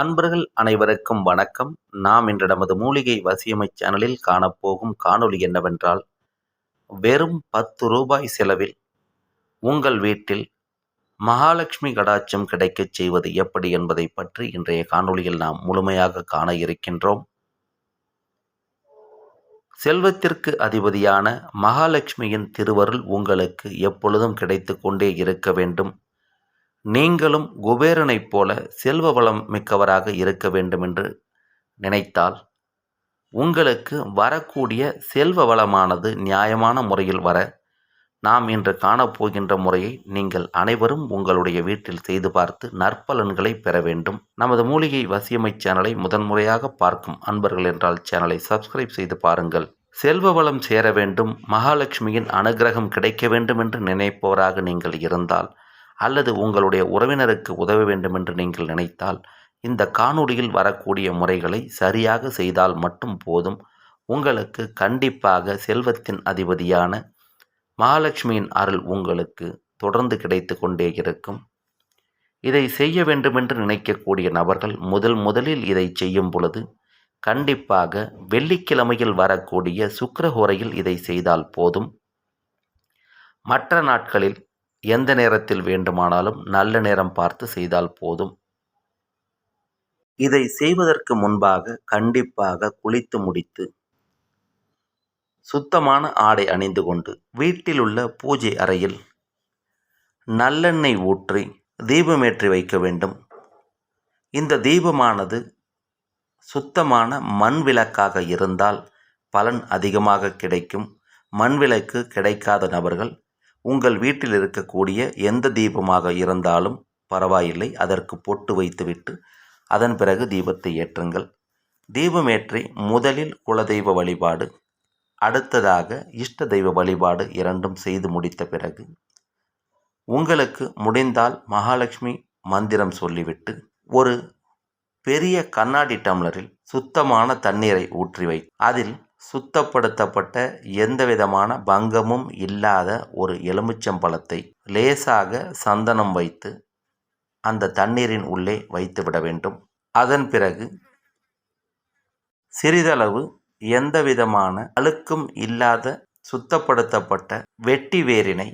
அன்பர்கள் அனைவருக்கும் வணக்கம். நாம் இன்று நமது மூலிகை வசியமை சேனலில் காணப்போகும் காணொளி என்னவென்றால் வெறும் பத்து ரூபாய் செலவில் உங்கள் வீட்டில் மகாலட்சுமி கடாட்சம் கிடைக்கச் செய்வது எப்படி என்பதை பற்றி இன்றைய காணொளியில் நாம் முழுமையாக காண இருக்கின்றோம். செல்வத்திற்கு அதிபதியான மகாலட்சுமியின் திருவருள் உங்களுக்கு எப்பொழுதும் கிடைத்து கொண்டே இருக்க வேண்டும். நீங்களும் குபேரனைப் போல செல்வ வளம் மிக்கவராக இருக்க வேண்டுமென்று நினைத்தால் உங்களுக்கு வரக்கூடிய செல்வ வளமானது நியாயமான முறையில் வர நாம் இன்று காணப்போகின்ற முறையை நீங்கள் அனைவரும் உங்களுடைய வீட்டில் செய்து பார்த்து நற்பலன்களை பெற வேண்டும். நமது மூலிகை வசியமை சேனலை முதன்முறையாக பார்க்கும் அன்பர்கள் என்றால் சேனலை சப்ஸ்கிரைப் செய்து பாருங்கள். செல்வ வளம் சேர வேண்டும். மகாலட்சுமியின் அனுகிரகம் கிடைக்க வேண்டும் என்று நினைப்பவராக நீங்கள் இருந்தால் அல்லது உங்களுடைய உறவினருக்கு உதவ வேண்டுமென்று நீங்கள் நினைத்தால் இந்த காணொளியில் வரக்கூடிய முறைகளை சரியாக செய்தால் மட்டும் போதும். உங்களுக்கு கண்டிப்பாக செல்வத்தின் அதிபதியான மகாலட்சுமியின் அருள் உங்களுக்கு தொடர்ந்து கிடைத்து கொண்டே இருக்கும். இதை செய்ய வேண்டுமென்று நினைக்கக்கூடிய நபர்கள் முதல் முதலில் இதை செய்யும் பொழுது கண்டிப்பாக வெள்ளிக்கிழமையில் வரக்கூடிய சுக்கரஹோரையில் இதை செய்தால் போதும். மற்ற நாட்களில் எந்த நேரத்தில் வேண்டுமானாலும் நல்ல நேரம் பார்த்து செய்தால் போதும். இதை செய்வதற்கு முன்பாக கண்டிப்பாக குளித்து முடித்து சுத்தமான ஆடை அணிந்து கொண்டு வீட்டில் உள்ள பூஜை அறையில் நல்லெண்ணெய் ஊற்றி தீபமேற்றி வைக்க வேண்டும். இந்த தீபமானது சுத்தமான மண் விளக்காக இருந்தால் பலன் அதிகமாக கிடைக்கும். மண் விளக்கு கிடைக்காத நபர்கள் உங்கள் வீட்டில் இருக்கக்கூடிய எந்த தீபமாக இருந்தாலும் பரவாயில்லை அதற்கு பொட்டு வைத்துவிட்டு அதன் பிறகு தீபத்தை ஏற்றுங்கள். தீபமேற்றி முதலில் குலதெய்வ வழிபாடு அடுத்ததாக இஷ்ட தெய்வ வழிபாடு இரண்டும் செய்து முடித்த பிறகு உங்களுக்கு முடிந்தால் மகாலட்சுமி மந்திரம் சொல்லிவிட்டு ஒரு பெரிய கண்ணாடி டம்ளரில் சுத்தமான தண்ணீரை ஊற்றி வை. அதில் சுத்தப்படுத்தப்பட்ட எந்தவிதமான பங்கமும் இல்லாத ஒரு எலுமிச்சம்பழத்தை லேசாக சந்தனம் வைத்து அந்த தண்ணீரின் உள்ளே வைத்துவிட வேண்டும். அதன் பிறகு சிறிதளவு எந்தவிதமான அழுக்கும் இல்லாத சுத்தப்படுத்தப்பட்ட வெட்டி வேரினை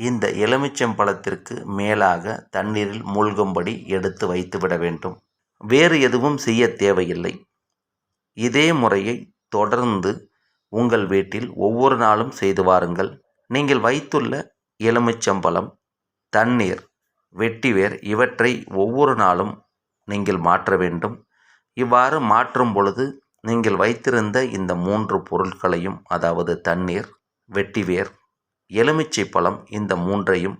இந்த எலுமிச்சம்பழத்திற்கு மேலாக தண்ணீரில் மூழ்கும்படி எடுத்து வைத்துவிட வேண்டும். வேறு எதுவும் செய்ய தேவையில்லை. இதே முறையை தொடர்ந்து உங்கள் வீட்டில் ஒவ்வொரு நாளும் செய்து வாருங்கள். நீங்கள் வைத்துள்ள எலுமிச்சம்பழம் தண்ணீர் வெட்டிவேர் இவற்றை ஒவ்வொரு நாளும் நீங்கள் மாற்ற வேண்டும். இவ்வாறு மாற்றும் பொழுது நீங்கள் வைத்திருந்த இந்த மூன்று பொருட்களையும் அதாவது தண்ணீர் வெட்டிவேர் எலுமிச்சை பழம் இந்த மூன்றையும்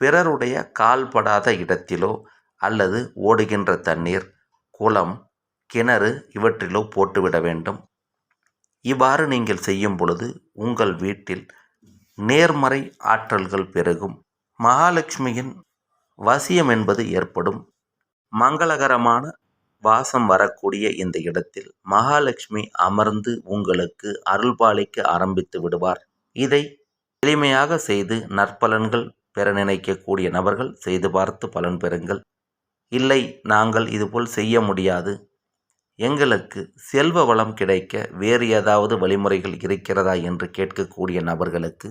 பிறருடைய கால்படாத இடத்திலோ அல்லது ஓடுகின்ற தண்ணீர் குளம் கிணறு இவற்றிலோ போட்டுவிட வேண்டும். இவ்வாறு நீங்கள் செய்யும் பொழுது உங்கள் வீட்டில் நேர்மறை ஆற்றல்கள் பெருகும். மகாலட்சுமியின் வசியம் என்பது ஏற்படும். மங்களகரமான வாசம் வரக்கூடிய இந்த இடத்தில் மகாலட்சுமி அமர்ந்து உங்களுக்கு அருள்பாலிக்க ஆரம்பித்து விடுவார். இதை எளிமையாக செய்து நற்பலன்கள் பெற நினைக்கக்கூடிய நபர்கள் செய்து பார்த்து பலன் பெறுங்கள். இல்லை நாங்கள் இதுபோல் செய்ய முடியாது. எங்களுக்கு செல்வ வளம் கிடைக்க வேறு ஏதாவது வழிமுறைகள் இருக்கிறதா என்று கேட்கக்கூடிய நபர்களுக்கு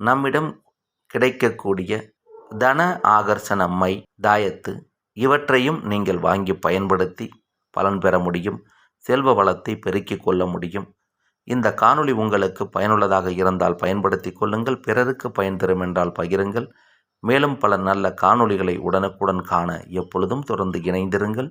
நம்மிடம் கிடைக்கக்கூடிய தன ஆகர்ஷண மை தாயத்து இவற்றையும் நீங்கள் வாங்கி பயன்படுத்தி பலன் பெற முடியும் செல்வ வளத்தை பெருக்கிக் கொள்ள முடியும். இந்த காணொளி உங்களுக்கு பயனுள்ளதாக இருந்தால் பயன்படுத்தி கொள்ளுங்கள் பிறருக்கு பயன் தரும் என்றால் பகிருங்கள். மேலும் பல நல்ல காணொளிகளை உடனுக்குடன் காண எப்பொழுதும் தொடர்ந்து இணைந்திருங்கள்.